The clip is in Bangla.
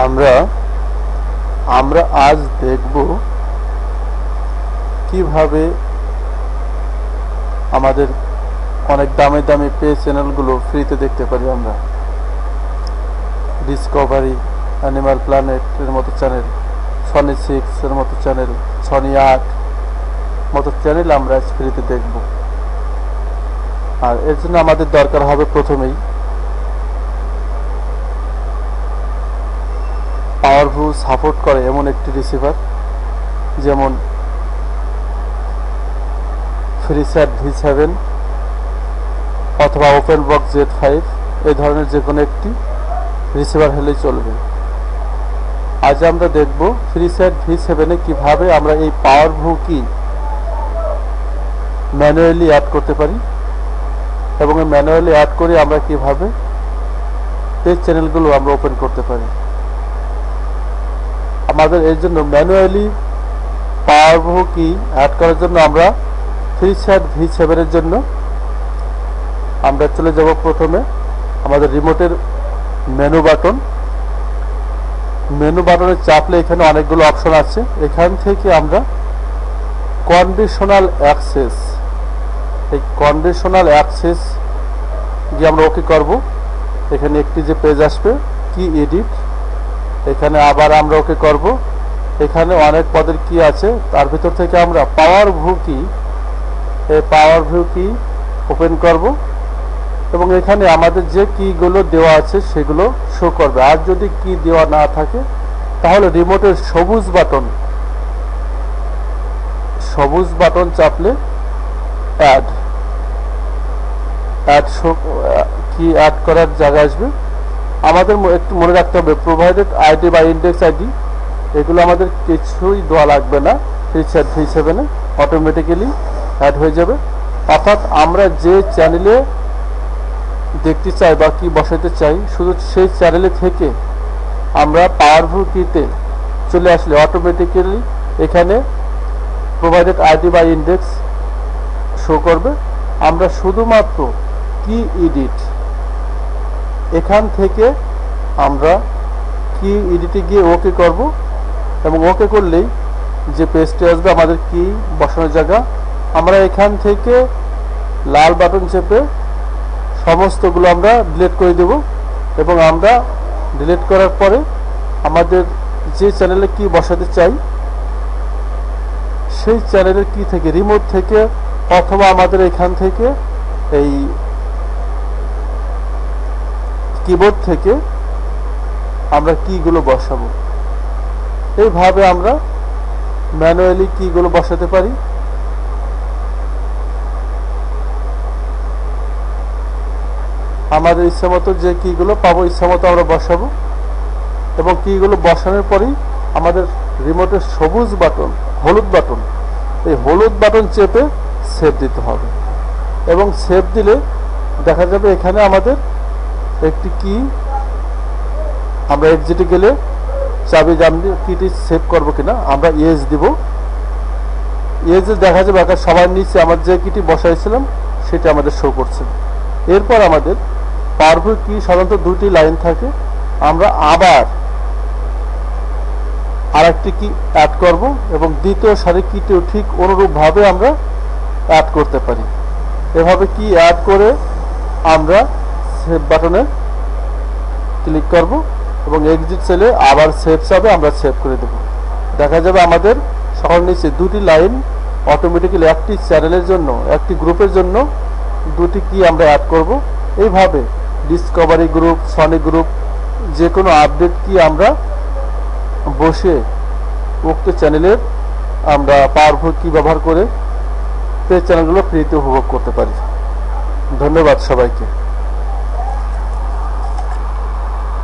আমরা আমরা আজ দেখব কীভাবে আমাদের অনেক দামি দামি পে চ্যানেলগুলো ফ্রিতে দেখতে পারি আমরা। ডিসকভারি অ্যানিমাল প্ল্যানেটের মতো চ্যানেল সনি সিক্সের মতো চ্যানেল সনি আট মতো চ্যানেল আমরা আজ ফ্রিতে দেখব। আর এর জন্য আমাদের দরকার হবে প্রথমেই পাওয়ারফুল সাপোর্ট করে এমন একটি রিসিভার যেমন ফ্রিস্যাট ভি সেভেন অথবা ওপেন বক্স জেড ফাইভ এই ধরনের যে কোনো একটি রিসিভার হলেই চলবে। আজ আমরা দেখব ফ্রিস্যাট ভি সেভেনে কীভাবে আমরা এই পাওয়ার ভু কি ম্যানুয়ালি অ্যাড করতে পারি এবং ম্যানুয়ালি অ্যাড করে আমরা কীভাবে পেজ চ্যানেলগুলো আমরা ওপেন করতে পারি। আমাদের এর জন্য ম্যানুয়ালি পাওয়ার কি অ্যাড করার জন্য আমরা থ্রি স্যাট ভি সেভেনের জন্য আমরা চলে যাব প্রথমে আমাদের রিমোটের মেনু বাটন মেনু বাটনে চাপলে এখানে অনেকগুলো অপশন আছে। এখান থেকে আমরা কন্ডিশনাল অ্যাক্সেস এই কন্ডিশনাল অ্যাক্সেস গিয়ে আমরা ওকে করব। এখানে একটি যে পেজ আসবে কি এডিট এখানে আবার আমরা ওকে করব। এখানে অনেক পদের কি আছে, তার ভিতর থেকে আমরা পাওয়ার ভিউ কি এই পাওয়ার ভিউ কি ওপেন করব এবং এখানে আমাদের যে কিগুলো দেওয়া আছে সেগুলো শো করবে। আর যদি কি দেওয়া না থাকে, তাহলে রিমোটের সবুজ বাটন সবুজ বাটন চাপলে অ্যাড অ্যাড শো কি অ্যাড করার জায়গা আসবে। আমাদের একটু মনে রাখতে হবে প্রোভাইডেড আইডি বা ইন্ডেক্স আইডি এগুলো আমাদের কিছুই দেওয়া লাগবে না রিচার্জ সেভেনে অটোমেটিক্যালি অ্যাড হয়ে যাবে। অর্থাৎ আমরা যে চ্যানেলে দেখতে চাই বা কি বসাতে চাই, শুধু সেই চ্যানেলে থেকে আমরা পাওয়ারফুল কিতে চলে আসলে অটোমেটিক্যালি এখানে প্রোভাইডেড আইডি বা ইন্ডেক্স শো করবে। আমরা শুধুমাত্র কি এডিট এখান থেকে আমরা কি এডিটে গিয়ে ওকে করব এবং ওকে করলেই যে পেজটি আসবে আমাদের কি বসানোর জায়গা। আমরা এখান থেকে লাল বাটন চেপে সমস্তগুলো আমরা ডিলেট করে দেব এবং আমরা ডিলেট করার পরে আমাদের যে চ্যানেলে কি বসাতে চাই, সেই চ্যানেলের কি থেকে রিমোট থেকে অথবা আমাদের এখান থেকে এই কিবোর্ড থেকে আমরা কিগুলো বসাবো? এইভাবে আমরা ম্যানুয়ালি কিগুলো বসাতে পারি। আমাদের ইচ্ছা মতো যে কিগুলো পাবো, ইচ্ছা মতো আমরা বসাবো। এবং কিগুলো বসানোর পরেই আমাদের রিমোটের সবুজ বাটন হলুদ বাটন এই হলুদ বাটন চেপে সেভ দিতে হবে। এবং সেভ দিলে দেখা যাবে এখানে আমাদের একটি কি আমরা এক্সিটে গেলে চাবি জানবি কিটি সেভ করব কিনা, আমরা ইয়েস দিব। ইয়েস দেখা যাবে একা সবার নিচে আমার যে কিটি বসাইছিলাম, সেটা আমাদের শো করছে। এরপর আমাদের পাওয়ারফুল কি সাধারণত দুটি লাইন থাকে, আমরা আবার আরেকটি কি অ্যাড করব এবং দ্বিতীয় সারি কিটিও ঠিক অনুরূপভাবে আমরা অ্যাড করতে পারি। এভাবে কি অ্যাড করে আমরা সেভ বাটনে ক্লিক করব এবং এক্সিট সেলে আবার সেভ চাবে আমরা সেভ করে দেব। দেখা যাবে আমাদের সবার নিচে দুটি লাইন অটোমেটিক্যালি একটি চ্যানেলের জন্য, একটি গ্রুপের জন্য দুটি কি আমরা অ্যাড করব। এইভাবে ডিসকভারি গ্রুপ সনি গ্রুপ যে কোনো আপডেট কি আমরা বসে উক্ত চ্যানেলের আমরা পাওয়ারফুল কি ব্যবহার করে সেই চ্যানেলগুলো ফ্রিতে উপভোগ করতে পারি। ধন্যবাদ সবাইকে।